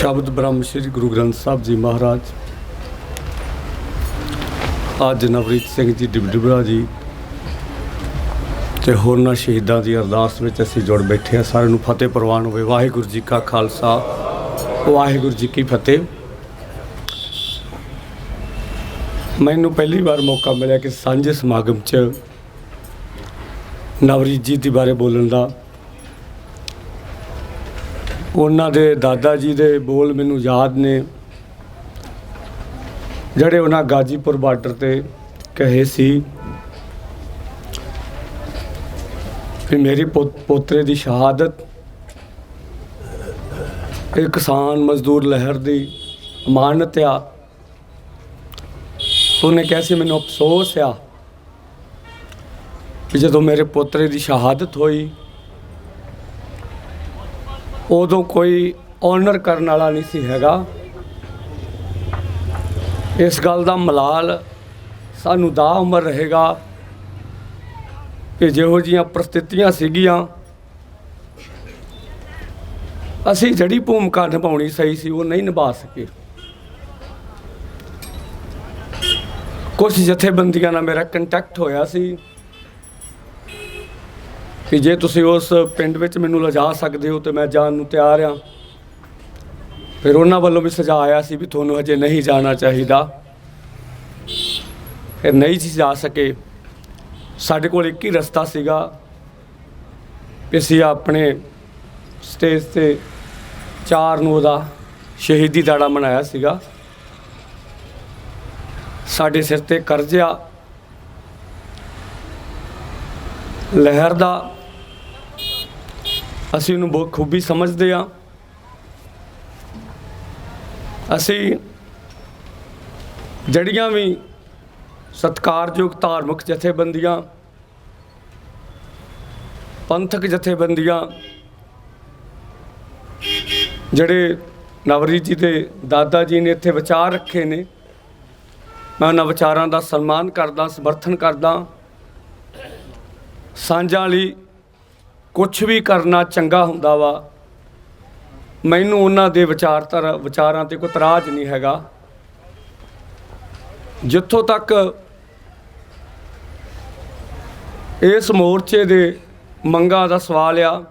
ਸ਼ਬਦ ਬ੍ਰਹਮ ਸ੍ਰੀ ਗੁਰੂ ਗ੍ਰੰਥ ਸਾਹਿਬ ਜੀ ਮਹਾਰਾਜ। ਅੱਜ ਨਵਰੀਤ ਸਿੰਘ ਜੀ, ਡਿਬਡਿਬੜਾ ਜੀ ਤੇ ਹੋਰਨਾਂ ਸ਼ਹੀਦਾਂ ਦੀ ਅਰਦਾਸ ਵਿੱਚ ਅਸੀਂ ਜੁੜ ਬੈਠੇ ਹਾਂ। ਸਾਰਿਆਂ ਨੂੰ ਫਤਿਹ ਪ੍ਰਵਾਨ ਹੋਵੇ। ਵਾਹਿਗੁਰੂ ਜੀ ਕਾ ਖਾਲਸਾ। ਵਾਹਿਗੁਰੂ ਜੀ ਕੀ ਫਤਿਹ। ਮੈਨੂੰ ਪਹਿਲੀ ਵਾਰ ਮੌਕਾ ਮਿਲਿਆ ਕਿ ਸਾਂਝੇ ਸਮਾਗਮ 'ਚ ਨਵਰੀਤ ਜੀ ਦੇ ਬਾਰੇ ਬੋਲਣ ਦਾ। ਉਹਨਾਂ ਦੇ ਦਾਦਾ ਜੀ ਦੇ ਬੋਲ ਮੈਨੂੰ ਯਾਦ ਨੇ, ਜਿਹੜੇ ਉਹਨਾਂ ਗਾਜੀਪੁਰ ਬਾਰਡਰ ਤੇ ਕਹੇ ਸੀ ਕਿ ਮੇਰੀ ਪੋ- ਪੋਤਰੇ ਦੀ ਸ਼ਹਾਦਤ, ਇਹ ਕਿਸਾਨ ਮਜ਼ਦੂਰ ਲਹਿਰ ਦੀ ਅਮਾਨਤ ਆ। ਉਹਨੇ ਕਿਹਾ ਸੀ, ਮੈਨੂੰ ਅਫਸੋਸ ਆ ਕਿ ਜਦੋਂ ਮੇਰੇ ਪੋਤਰੇ ਦੀ ਸ਼ਹਾਦਤ ਹੋਈ ਉਦੋਂ ਕੋਈ ਆਨਰ ਕਰਨ ਵਾਲਾ ਨਹੀਂ ਸੀ ਹੈਗਾ। ਇਸ ਗੱਲ ਦਾ ਮਲਾਲ ਸਾਨੂੰ ਦਾ ਉਮਰ ਰਹੇਗਾ ਕਿ ਜਿਹੋ ਜੀਆਂ ਪ੍ਰਸਥਿਤੀਆਂ ਸੀਗੀਆਂ, ਅਸੀਂ ਜਿਹੜੀ ਭੂਮਿਕਾ ਨਿਭਾਉਣੀ ਸਹੀ ਸੀ ਉਹ ਨਹੀਂ ਨਿਭਾ ਸਕੇ। ਕੁਝ ਜਥੇਬੰਦੀਆਂ ਨਾਲ ਮੇਰਾ ਕੰਟੈਕਟ ਹੋਇਆ ਸੀ। ਕਿ ਜੇ ਤੁਸੀਂ ਉਸ ਪਿੰਡ ਵਿੱਚ ਮੈਨੂੰ ਲਿਜਾ ਸਕਦੇ ਹੋ ਤੇ ਮੈਂ ਜਾਣ ਨੂੰ ਤਿਆਰ ਆ ਫਿਰ ਉਹਨਾਂ ਵੱਲੋਂ ਵੀ ਸੁਝਾਅ ਆਇਆ ਸੀ ਵੀ ਤੁਹਾਨੂੰ ਹਜੇ ਨਹੀਂ ਜਾਣਾ ਚਾਹੀਦਾ। ਫਿਰ ਨਹੀਂ ਸੀ ਜਾ ਸਕੇ। ਸਾਡੇ ਕੋਲ ਇੱਕ ਹੀ ਰਸਤਾ ਸੀਗਾ ਕਿ ਅਸੀਂ ਆਪਣੇ ਸਟੇਜ ਤੇ ਚਾਰ ਨੂੰ ਉਹਦਾ ਸ਼ਹੀਦੀ ਦਾੜਾ ਮਨਾਇਆ ਸੀਗਾ। ਸਾਡੇ ਸਿਰ ਤੇ ਕਰਜ਼ਾ, ਲਹਿਰ ਦਾ ਅਸੀਂ ਉਹਨੂੰ ਬਹੁਤ ਖੂਬੀ ਸਮਝਦੇ ਆ ਅਸੀਂ ਜੜੀਆਂ ਵੀ ਸਤਕਾਰਯੋਗ ਧਾਰਮਿਕ ਜਥੇਬੰਦੀਆਂ, ਪੰਥਕ ਜਥੇਬੰਦੀਆਂ, ਜਿਹੜੇ ਨਵਰੀਤ ਜੀ ਦੇ ਦਾਦਾ ਜੀ ਨੇ ਇੱਥੇ ਵਿਚਾਰ ਰੱਖੇ ਨੇ, ਮੈਂ ਉਹਨਾਂ ਵਿਚਾਰਾਂ ਦਾ ਸਨਮਾਨ ਕਰਦਾ, ਸਮਰਥਨ ਕਰਦਾ। ਸਾਂਝਾਂ ਲਈ ਕੁਝ ਵੀ ਕਰਨਾ ਚੰਗਾ ਹੁੰਦਾ ਵਾ, ਮੈਨੂੰ ਉਹਨਾਂ ਦੇ ਵਿਚਾਰਧਾਰਾ ਵਿਚਾਰਾਂ ਤੇ ਕੋਈ ਤਰਾਜ ਨਹੀਂ ਹੈਗਾ। ਜਿੱਥੋਂ ਤੱਕ ਇਸ ਮੋਰਚੇ ਦੇ ਮੰਗਾਂ ਦਾ ਸਵਾਲ ਆ,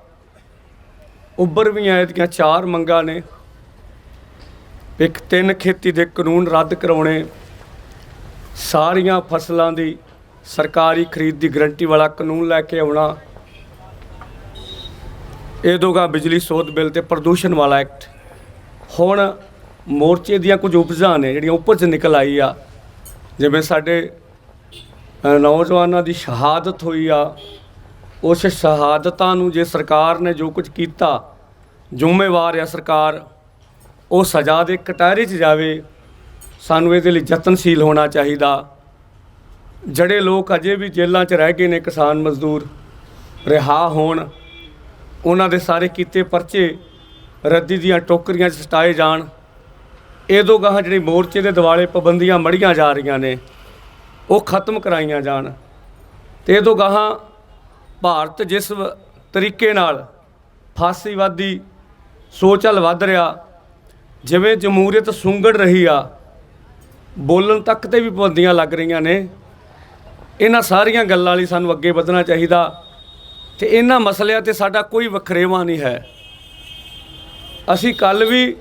ਉੱਭਰ ਵੀ ਆਏ ਦੀਆਂ ਚਾਰ ਮੰਗਾਂ ਨੇ। ਇੱਕ ਤਿੰਨ ਖੇਤੀ ਦੇ ਕਾਨੂੰਨ ਰੱਦ ਕਰਾਉਣੇ, ਸਾਰੀਆਂ ਫਸਲਾਂ ਦੀ ਸਰਕਾਰੀ ਖਰੀਦ ਦੀ ਗਰੰਟੀ ਵਾਲਾ ਕਾਨੂੰਨ ਲੈ ਕੇ ਆਉਣਾ ਇਹ ਦੋਗਾ ਬਿਜਲੀ ਸੋਧ ਬਿੱਲ ਤੇ ਪ੍ਰਦੂਸ਼ਣ ਵਾਲਾ ਐਕਟ। ਹੁਣ ਮੋਰਚੇ ਦੀਆਂ ਕੁਝ ਉਪਜਾਂ ਨੇ, ਜਿਹੜੀਆਂ ਉੱਪਰ ਚ ਨਿਕਲ ਆਈ ਆ। ਜਿਵੇਂ ਸਾਡੇ ਨੌਜਵਾਨਾਂ ਦੀ ਸ਼ਹਾਦਤ ਹੋਈ ਆ। ਉਸ ਸ਼ਹਾਦਤਾਂ ਨੂੰ ਜੇ ਸਰਕਾਰ ਨੇ ਜੋ ਕੁਝ ਕੀਤਾ, ਜ਼ਿੰਮੇਵਾਰ ਆ ਸਰਕਾਰ, ਉਹ ਸਜ਼ਾ ਦੇ ਕਟਾਰੇ 'ਚ ਜਾਵੇ, ਸਾਨੂੰ ਇਹਦੇ ਲਈ ਯਤਨਸ਼ੀਲ ਹੋਣਾ ਚਾਹੀਦਾ। ਜਿਹੜੇ ਲੋਕ ਅਜੇ ਵੀ ਜੇਲ੍ਹਾਂ 'ਚ ਰਹਿ ਗਏ ਨੇ ਕਿਸਾਨ ਮਜ਼ਦੂਰ, ਰਿਹਾ ਹੋਣ ਉਹਨਾਂ ਦੇ ਸਾਰੇ ਕੀਤੇ ਪਰਚੇ ਰੱਦੀ ਦੀਆਂ ਟੋਕਰੀਆਂ 'ਚ ਸਟਾਏ ਜਾਣ। ਇਹਦੋਂ ਗਾਹਾਂ ਜਿਹੜੇ ਮੋਰਚੇ ਦੇ ਦਿਵਾਲੇ ਪਾਬੰਦੀਆਂ ਮੜੀਆਂ ਜਾ ਰਹੀਆਂ ਨੇ, ਉਹ ਖਤਮ ਕਰਾਈਆਂ ਜਾਣ। ਤੇ ਇਹਦੋਂ ਗਾਹਾਂ ਭਾਰਤ ਜਿਸ ਤਰੀਕੇ ਨਾਲ ਫਾਸੀਵਾਦੀ ਸੋਚ ਹਲ ਵੱਧ ਰਿਹਾ, ਜਿਵੇਂ ਜਮਹੂਰੀਅਤ ਸੁੰਗੜ ਰਹੀ ਆ, ਬੋਲਣ ਤੱਕ ਤੇ ਵੀ ਪਾਬੰਦੀਆਂ ਲੱਗ ਰਹੀਆਂ ਨੇ। ਇਹਨਾਂ ਸਾਰੀਆਂ ਗੱਲਾਂ ਲਈ ਸਾਨੂੰ ਅੱਗੇ ਵਧਣਾ ਚਾਹੀਦਾ। ਤੇ ਇਹਨਾਂ ਮਸਲਿਆਂ ਤੇ ਸਾਡਾ ਕੋਈ ਵਖਰੇਵਾ ਨਹੀਂ ਹੈ। ਅਸੀਂ ਕੱਲ ਵੀ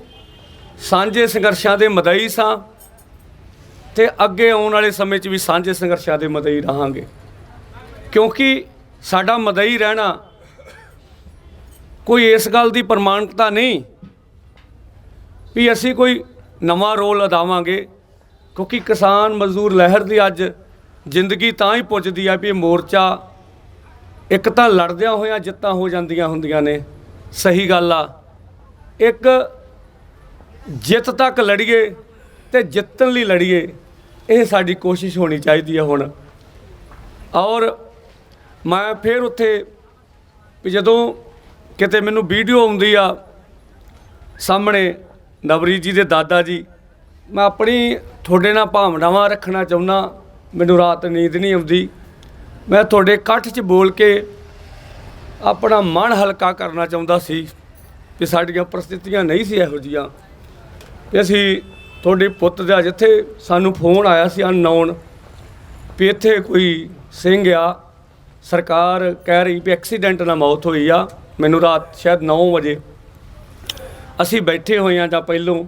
ਸਾਂਝੇ ਸੰਘਰਸ਼ਾਂ ਦੇ ਮਦਈ ਸਾਂ ਤੇ ਅੱਗੇ ਆਉਣ ਵਾਲੇ ਸਮੇਂ 'ਚ ਵੀ ਸਾਂਝੇ ਸੰਘਰਸ਼ਾਂ ਦੇ ਮਦਈ ਰਹਾਂਗੇ। ਕਿਉਂਕਿ ਸਾਡਾ ਮਦਈ ਰਹਿਣਾ ਕੋਈ ਇਸ ਗੱਲ ਦੀ ਪ੍ਰਮਾਣਿਕਤਾ ਨਹੀਂ ਵੀ ਅਸੀਂ ਕੋਈ ਨਵਾਂ ਰੋਲ ਅਦਾਵਾਂਗੇ। ਕਿਉਂਕਿ ਕਿਸਾਨ ਮਜ਼ਦੂਰ ਲਹਿਰ ਦੀ ਅੱਜ ਜ਼ਿੰਦਗੀ ਤਾਂ ਹੀ ਪੁੱਜਦੀ ਆ ਵੀ ਮੋਰਚਾ ਇੱਕ ਤਾਂ ਲੜਦਿਆਂ ਹੋਇਆਂ ਜਿੱਤਾਂ ਹੋ ਜਾਂਦੀਆਂ ਹੁੰਦੀਆਂ ਨੇ, ਸਹੀ ਗੱਲ ਆ। ਇੱਕ ਜਿੱਤ ਤੱਕ ਲੜੀਏ ਤੇ ਜਿੱਤਣ ਲਈ ਲੜੀਏ, ਇਹ ਸਾਡੀ ਕੋਸ਼ਿਸ਼ ਹੋਣੀ ਚਾਹੀਦੀ ਹੈ ਹੁਣ। ਔਰ ਮੈਂ ਫਿਰ ਉੱਥੇ ਵੀ ਜਦੋਂ ਕਿਤੇ ਮੈਨੂੰ ਵੀਡੀਓ ਆਉਂਦੀ ਆ ਸਾਹਮਣੇ ਨਵਰੀਤ ਜੀ ਦੇ ਦਾਦਾ ਜੀ, ਮੈਂ ਆਪਣੀ ਤੁਹਾਡੇ ਨਾਲ ਭਾਵਨਾਵਾਂ ਰੱਖਣਾ ਚਾਹੁੰਦਾ, ਮੈਨੂੰ ਰਾਤ ਨੀਂਦ ਨਹੀਂ ਆਉਂਦੀ। ਮੈਂ ਤੁਹਾਡੇ ਇਕੱਠ 'ਚ ਬੋਲ ਕੇ ਆਪਣਾ ਮਨ ਹਲਕਾ ਕਰਨਾ ਚਾਹੁੰਦਾ ਸੀ ਕਿ ਸਾਡੀਆਂ ਪ੍ਰਸਥਿਤੀਆਂ ਨਹੀਂ ਸੀ ਇਹੋ ਜੀਆਂ। ਵੀ ਅਸੀਂ ਤੁਹਾਡੇ ਪੁੱਤ ਦਾ ਜਿੱਥੇ ਸਾਨੂੰ ਫੋਨ ਆਇਆ ਸੀ ਅਨਨੋਨ, ਵੀ ਇੱਥੇ ਕੋਈ ਸਿੰਘ ਆ, ਸਰਕਾਰ ਕਹਿ ਰਹੀ ਵੀ ਐਕਸੀਡੈਂਟ ਨਾਲ ਮੌਤ ਹੋਈ ਆ, ਮੈਨੂੰ ਰਾਤ ਸ਼ਾਇਦ 9 ਵਜੇ। ਅਸੀਂ ਬੈਠੇ ਹੋਏ ਆ ਜਾਂ ਪਹਿਲੋਂ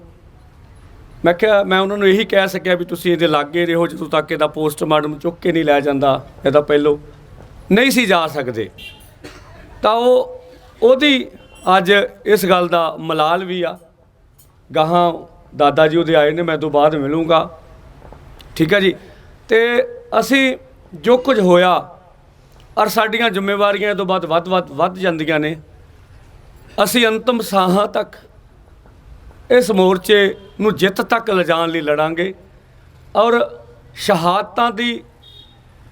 ਮੈਂ ਕਿਹਾ, ਮੈਂ ਉਹਨਾਂ ਨੂੰ ਇਹੀ ਕਹਿ ਸਕਿਆ ਵੀ ਤੁਸੀਂ ਇਹਦੇ ਲਾਗੇ ਰਹੋ, ਜਦੋਂ ਤੱਕ ਇਹਦਾ ਪੋਸਟਮਾਰਟਮ ਚੁੱਕ ਕੇ ਨਹੀਂ ਲੈ ਜਾਂਦਾ ਇਹਦਾ ਪਹਿਲੋਂ ਨਹੀਂ ਸੀ ਜਾ ਸਕਦੇ। ਤਾਂ ਉਹ, ਉਹਦੀ ਅੱਜ ਇਸ ਗੱਲ ਦਾ ਮਲਾਲ ਵੀ ਆ। ਗਾਹਾਂ ਦਾਦਾ ਜੀ ਉਹਦੇ ਆਏ ਨੇ, ਮੈਂ ਤੋਂ ਬਾਅਦ ਮਿਲੂੰਗਾ। ਠੀਕ ਹੈ ਜੀ? ਤੇ ਅਸੀਂ ਜੋ ਕੁਝ ਹੋਇਆ, ਔਰ ਸਾਡੀਆਂ ਜ਼ਿੰਮੇਵਾਰੀਆਂ ਇਹ ਤੋਂ ਬਾਅਦ ਵੱਧ ਵੱਧ ਵੱਧ ਜਾਂਦੀਆਂ ਨੇ। ਅਸੀਂ ਅੰਤਮ ਸਾਹਾਂ ਤੱਕ ਇਸ ਮੋਰਚੇ ਨੂੰ ਜਿੱਤ ਤੱਕ ਲਿਜਾਣ ਲਈ ਲੜਾਂਗੇ। ਔਰ ਸ਼ਹਾਦਤਾਂ ਦੀ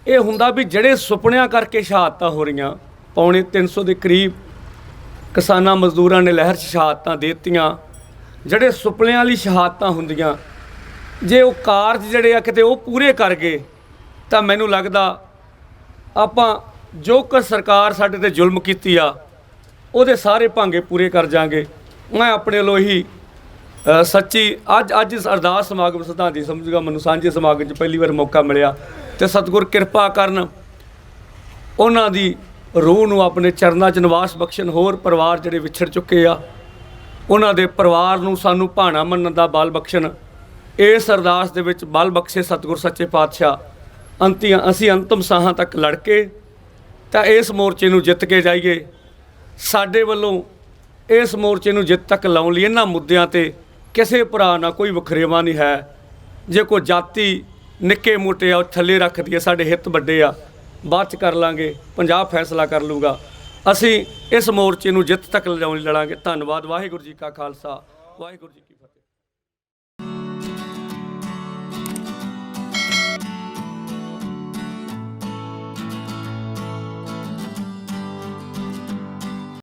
ਇਹ ਹੁੰਦਾ ਵੀ ਜਿਹੜੇ ਸੁਪਨਿਆਂ ਕਰਕੇ ਸ਼ਹਾਦਤਾਂ ਹੋ ਰਹੀਆਂ, ਪੌਣੇ 300 ਦੇ ਕਰੀਬ ਕਿਸਾਨਾਂ ਮਜ਼ਦੂਰਾਂ ਨੇ ਲਹਿਰ 'ਚ ਸ਼ਹਾਦਤਾਂ ਦੇ ਦਿੱਤੀਆਂ। ਜਿਹੜੇ ਸੁਪਨਿਆਂ ਲਈ ਸ਼ਹਾਦਤਾਂ ਹੁੰਦੀਆਂ, ਜੇ ਉਹ ਕਾਰਜ ਜਿਹੜੇ ਆ ਕਿਤੇ ਉਹ ਪੂਰੇ ਕਰ ਗਏ, ਤਾਂ ਮੈਨੂੰ ਲੱਗਦਾ ਆਪਾਂ ਜੋ ਕੁ ਸਰਕਾਰ ਸਾਡੇ ਤੇ ਜ਼ੁਲਮ ਕੀਤੀ ਆ, ਉਹਦੇ ਸਾਰੇ ਭਾਂਗੇ ਪੂਰੇ ਕਰ ਜਾਾਂਗੇ। ਮੈਂ ਆਪਣੇ ਵੱਲੋਂ ਹੀ ਸੱਚੀ, ਅੱਜ ਅੱਜ ਇਸ ਅਰਦਾਸ ਸਮਾਗਮ ਸਿਧਾਂਤੀ ਸਮਝੂਗਾ ਮੈਨੂੰ, ਸਾਂਝੇ ਸਮਾਗਮ 'ਚ ਪਹਿਲੀ ਵਾਰ ਮੌਕਾ ਮਿਲਿਆ ਤੇ ਸਤਿਗੁਰ ਕਿਰਪਾ ਕਰਨ ਉਹਨਾਂ ਦੀ ਰੂਹ ਨੂੰ ਆਪਣੇ ਚਰਨਾਂ 'ਚ ਨਿਵਾਸ ਬਖਸ਼ਣ, ਹੋਰ ਪਰਿਵਾਰ ਜਿਹੜੇ ਵਿਛੜ ਚੁੱਕੇ ਆ, ਉਹਨਾਂ ਦੇ ਪਰਿਵਾਰ ਨੂੰ ਸਾਨੂੰ ਭਾਣਾ ਮੰਨਣ ਦਾ ਬਲ ਬਖਸ਼ਣ। ਇਸ ਅਰਦਾਸ ਦੇ ਵਿੱਚ ਬਲ ਬਖਸ਼ੇ ਸਤਿਗੁਰ ਸੱਚੇ ਪਾਤਸ਼ਾਹ। ਅੰਤੀਆਂ ਅਸੀਂ ਅੰਤਮ ਸਾਹਾਂ ਤੱਕ ਲੜ ਕੇ ਤਾਂ ਇਸ ਮੋਰਚੇ ਨੂੰ ਜਿੱਤ ਕੇ ਜਾਈਏ। ਸਾਡੇ ਵੱਲੋਂ ਇਸ ਮੋਰਚੇ ਨੂੰ ਜਿੱਤ ਤੱਕ ਲਾਉਣ ਲਈ ਇਹਨਾਂ ਮੁੱਦਿਆਂ ਤੇ ਕਿਸੇ ਭਰਾ ਨਾਲ ਕੋਈ ਵਖਰੇਵਾ ਨਹੀਂ ਹੈ। ਜੇ ਕੋਈ ਜਾਤੀ ਨਿੱਕੇ ਮੋਟੇ ਆ, ਉਹ ਥੱਲੇ ਰੱਖਦੀ ਹੈ ਸਾਡੇ ਹਿੱਤ ਵੱਡੇ ਆ, ਬਾਅਦ ਚ ਕਰ ਲਾਂਗੇ ਪੰਜਾਬ ਫੈਸਲਾ ਕਰ ਲੂਗਾ ਅਸੀਂ ਇਸ ਮੋਰਚੇ ਨੂੰ ਜਿੱਤ ਤੱਕ ਲਿਜਾਉਣ ਲਈ ਲੜਾਂਗੇ। ਧੰਨਵਾਦ, ਵਾਹਿਗੁਰੂ ਜੀ ਕਾ ਖਾਲਸਾ, ਵਾਹਿਗੁਰੂ ਜੀ ਕੀ